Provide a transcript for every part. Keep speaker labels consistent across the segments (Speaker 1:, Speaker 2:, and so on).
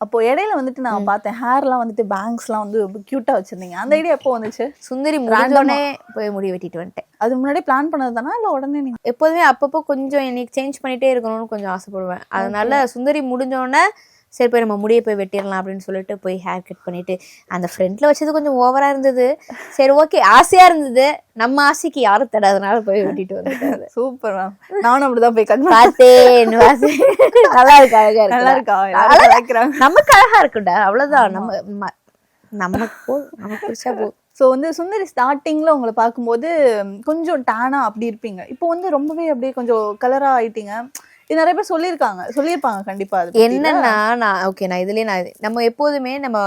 Speaker 1: அப்போ இடையில வந்துட்டு நான் பார்த்தேன். ஹேர்லாம் வந்துட்டு பேங்க்ஸ்லாம் வந்து கியூட்டா வச்சிருந்தீங்க. அந்த ஐடியா எப்போ வந்துச்சு?
Speaker 2: சுந்தரி முடிஞ்சோடனே போய் முடி வெட்டிட்டு வந்துட்டேன்.
Speaker 1: அது முன்னாடி பிளான் பண்ணது தானா இல்ல உடனே நீங்க
Speaker 2: எப்போதுமே அப்பப்போ கொஞ்சம் எனக்கு சேஞ்ச் பண்ணிட்டே இருக்கணும்னு கொஞ்சம் ஆசைப்படுவேன். அதனால சுந்தரி முடிஞ்சோடனே சரி போய் நம்ம முடியை போய் வெட்டிடலாம் அப்படின்னு சொல்லிட்டு போய் ஹேர் கட் பண்ணிட்டு அந்த ஃப்ரண்ட்ல வச்சது கொஞ்சம் ஓவரா இருந்தது. சரி ஓகே ஆசையா இருந்தது. நம்ம ஆசைக்கு யாரும் தடாதனால போய் வெட்டிட்டு வந்துட்டாரு.
Speaker 1: சூப்பர் மேம் நானும் அப்படிதான் போய் கட்
Speaker 2: பார்த்தேன். நல்லா இருக்கு அழகா
Speaker 1: நல்லா இருக்கா.
Speaker 2: நமக்கு அழகா இருக்குடா அவ்வளவுதான். நம்ம நமக்கு போ நமக்கு பிடிச்சா போ.
Speaker 1: ஸோ வந்து சுந்தரி ஸ்டார்டிங்ல உங்களை பார்க்கும்போது கொஞ்சம் டேனா அப்படி இருப்பீங்க. இப்போ வந்து ரொம்பவே அப்படியே கொஞ்சம் கலரா ஆயிட்டீங்க. இது நிறைய பேர் சொல்லியிருக்காங்க. சொல்லியிருப்பாங்க கண்டிப்பா அது.
Speaker 2: என்னன்னா நான் ஓகே நான் இதுலயே நான் நம்ம எப்போதுமே நம்ம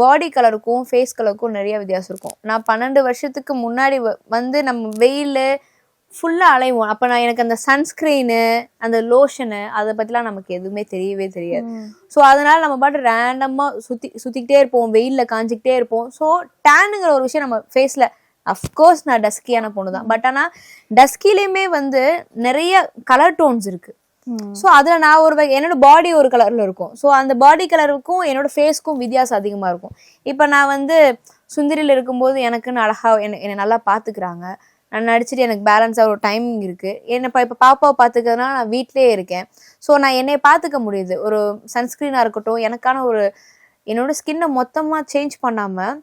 Speaker 2: பாடி கலருக்கும் ஃபேஸ் கலருக்கும் நிறைய வித்தியாசம் இருக்கும். நான் பன்னெண்டு வருஷத்துக்கு முன்னாடி வந்து நம்ம வெயில் ஃபுல்லா அலைவோம். அப்ப நான் எனக்கு அந்த சன்ஸ்கிரீனு அந்த லோஷனு அதை பத்திலாம் நமக்கு எதுவுமே தெரியவே தெரியாது. ஸோ அதனால நம்ம பாட்டு ரேண்டமா சுத்தி சுத்திக்கிட்டே இருப்போம். வெயில்ல காஞ்சிக்கிட்டே இருப்போம். ஸோ டேனுங்கிற ஒரு விஷயம் நம்ம ஃபேஸ்ல அஃப்கோர்ஸ் நான் டஸ்கியான பொண்ணு தான் பட் ஆனா டஸ்கிலையுமே வந்து நிறைய கலர் டோன்ஸ் இருக்கு.
Speaker 1: ம்.
Speaker 2: ஸோ அதில் நான் ஒரு வகை என்னோட பாடி ஒரு கலரில் இருக்கும். ஸோ அந்த பாடி கலருக்கும் என்னோட ஃபேஸ்க்கும் வித்தியாசம் அதிகமாக இருக்கும். இப்போ நான் வந்து சுந்தரியில் இருக்கும்போது எனக்குன்னு அழகாக என்னை என்னை நல்லா பார்த்துக்கிறாங்க நான் நடிச்சிட்டு எனக்கு பேலன்ஸாக ஒரு டைமிங் இருக்குது என்னை இப்போ இப்போ பாப்பாவை பார்த்துக்கிறதுனால நான் வீட்டிலேயே இருக்கேன். ஸோ நான் என்னை பார்த்துக்க முடியுது. ஒரு சன்ஸ்க்ரீனாக இருக்கட்டும் எனக்கான ஒரு என்னோட ஸ்கின்னை மொத்தமாக சேஞ்ச் பண்ணாமல்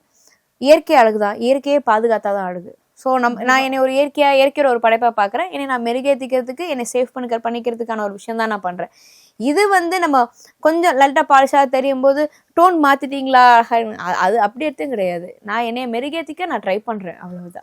Speaker 2: இயற்கை அழகு தான் இயற்கையே பாதுகாத்தா தான் அழகு. ஸோ நம்ம நான் என்னை ஒரு இயற்கையாக இயற்கையோட ஒரு படைப்பாக பார்க்குறேன் என்னை நான் மெருகேற்றிக்கிறதுக்கு என்னை சேஃப் பண்ணிக்க பண்ணிக்கிறதுக்கான ஒரு விஷயம் தான் நான் பண்ணுறேன் இது வந்து நம்ம கொஞ்சம் லைட்டாக பாலிஷாக தெரியும் போது டோன் மாற்றிட்டீங்களா அது அப்படி எடுத்தும் கிடையாது. நான் என்னைய மெருகேற்றிக்க நான் ட்ரை பண்ணுறேன் அவ்வளவுதான்.